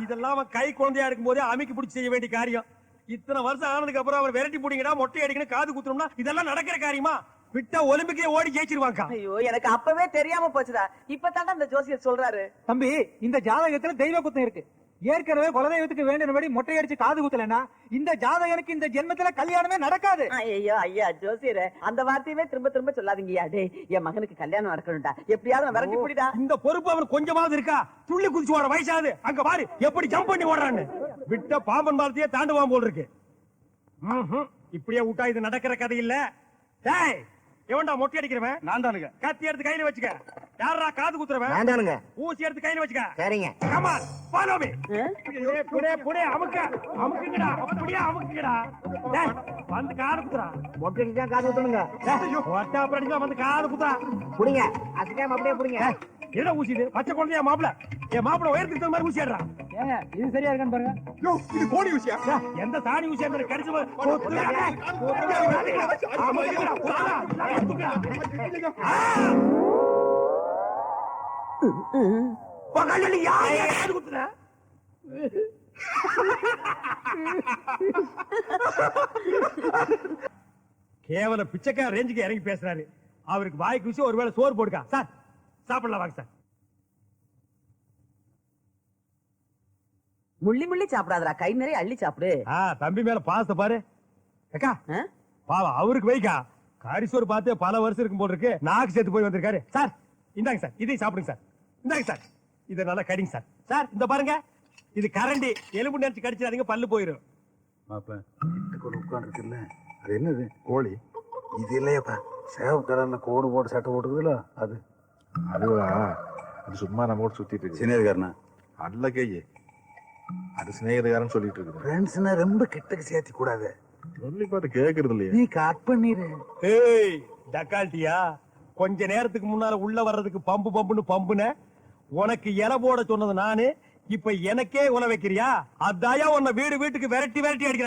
இதெல்லாம் கை குழந்தையா இருக்கும் போதே அமைக்கு பிடிச்சி செய்ய வேண்டிய காரியம். இத்தனை வருஷம் ஆனதுக்கு அப்புறம் அவர் விரட்டி பிடிங்கடா மொட்டை அடிக்கணும் காது குத்துறோம்னா இதெல்லாம் நடக்கிற காரியமா? விட்டா ஒலிம்பிக்லயே ஓடி ஜெயிச்சிருவாங்க ஐயோ எனக்கு அப்பவே தெரியாம போச்சுடா. இப்பதான்டா இந்த ஜோசியர் சொல்றாரு. தம்பி இந்த ஜாதகத்துல தெய்வ குத்தம் இருக்கு. ஏற்கனவே குலதெய்வத்துக்கு வேண்டியபடி மொட்டை அடிச்சு காது குத்தலன்னா இந்த ஜாதகனுக்கு இந்த ஜென்மத்துல கல்யாணமே நடக்காது. ஐயோ ஐயா ஜோசியரே அந்த வார்த்தையவே திரும்ப திரும்ப சொல்லாதீங்கயா டேய் என் மகனுக்கு கல்யாணம் நடக்கணும்டா. எப்படியாவது அவனை விரட்டி பிடிடா. இந்த பொறுப்பு அவனுக்கு கொஞ்சமாவது இருக்கா? துள்ளி குதிச்சு ஓட வயசாது அங்க பாரு எப்படி ஜம்ப் பண்ணி ஓடுறான்னு. விட்ட பாம்பன் பாரதியே தாண்டுவான் போல் இருக்கு. இப்படியே விட்டா இது நடக்கிற கதை இல்ல டேய் எவன்டா மொட்டை அடிக்கிறவன்? நான் தானுங்க கத்தி எடுத்து கையில வச்சுக்க. யாரா காது குத்துறவன்? வேண்டானுங்க ஊசி எடுத்து கையில வச்சுக்க. சரிங்க. Come on follow me? புடே புடே புடே அமுக்க அமுக்குங்கடா. அப்படியே அமுக்குங்கடா. டேய் வந்து காது குத்துறா. மொட்டை தான் காது ஊத்தணுங்க டேய் ஒட்டா அப்படிங்க வந்து காது குத்துறா. புடிங்க. அசிக்காம அப்படியே புடிங்க. என்ன ஊசி இது? பச்சை குழந்தையா மாப்பிள? என் மாப்பிள உயரத்துக்கு தகுந்த மாதிரி ஊசி ஏடுறா ஏங்க இது சரியா இருக்கான்னு பாருங்க. இது கோடி ஊசியா? எந்த தாடி ஊசி அந்த கடிச்சு பகல்ல நீ யாரையா காது குத்துற? கேவல பிச்சைக்கார ரேஞ்சுக்கு இறங்கி பேசுறாரு. அவருக்கு வாய்க்கு ருசி ஒருவேளை சோறு போடுக்கா? சார் சாப்பிடலாம் வாங்க சார். முள்ளி முள்ளி சாப்பிடாதடா கை நிறைய அள்ளி சாப்பிடு. தம்பி மேல பாசத்தை பாரு. அக்கா ஆ? பாவம் அவருக்கு வைக்கா. காரிசோறு பார்த்து பல வருஷம் இருக்கும் போல இருக்கு நாக்கு சேர்த்து போய் வந்திருக்காரு. சார் இந்தாங்க சார். இதையும் சாப்பிடுங்க சார். இந்தாங்க சார். இதை நல்லா கடிங்க சார். சார் இந்த பாருங்க. இது கரண்டி. எலும்பு நினைச்சு கடிச்சிடாதீங்க பல்லு போயிடும் மாப்ப வீட்டுக்குள்ள உட்காந்துருக்குல்ல அது என்னது? கோழி. இது இல்லையாப்பா. சேவம் கலர்ல கோடு போட்டு சட்டை போட்டுக்குதுல அது. அதுவா? அது சும்மா நம்ம கூட சுத்திட்டு இருக்கு அல்ல கையே அது சிநேகிதக்காரன் சொல்லிட்டு இருக்குது. ஃப்ரெண்ட்ஸ்னா ரொம்ப கிட்டக்கு சேர்த்து கூடாது சொல்லி பார்த்து கேக்குறது இல்லையா நீ கட் பண்ணிரு. ஏய் டக்கால்ட்டியா? கொஞ்ச நேரத்துக்கு முன்னால உள்ள வர்றதுக்கு பம்பு பம்புன்னு பம்புன. உனக்கு இலை போட சொன்னது நானு இப்ப எனக்கே உல வைக்கிறியா? அதாயா உன்னை வீடு வீட்டுக்கு விரட்டி விரட்டி அடிக்கிறாங்க.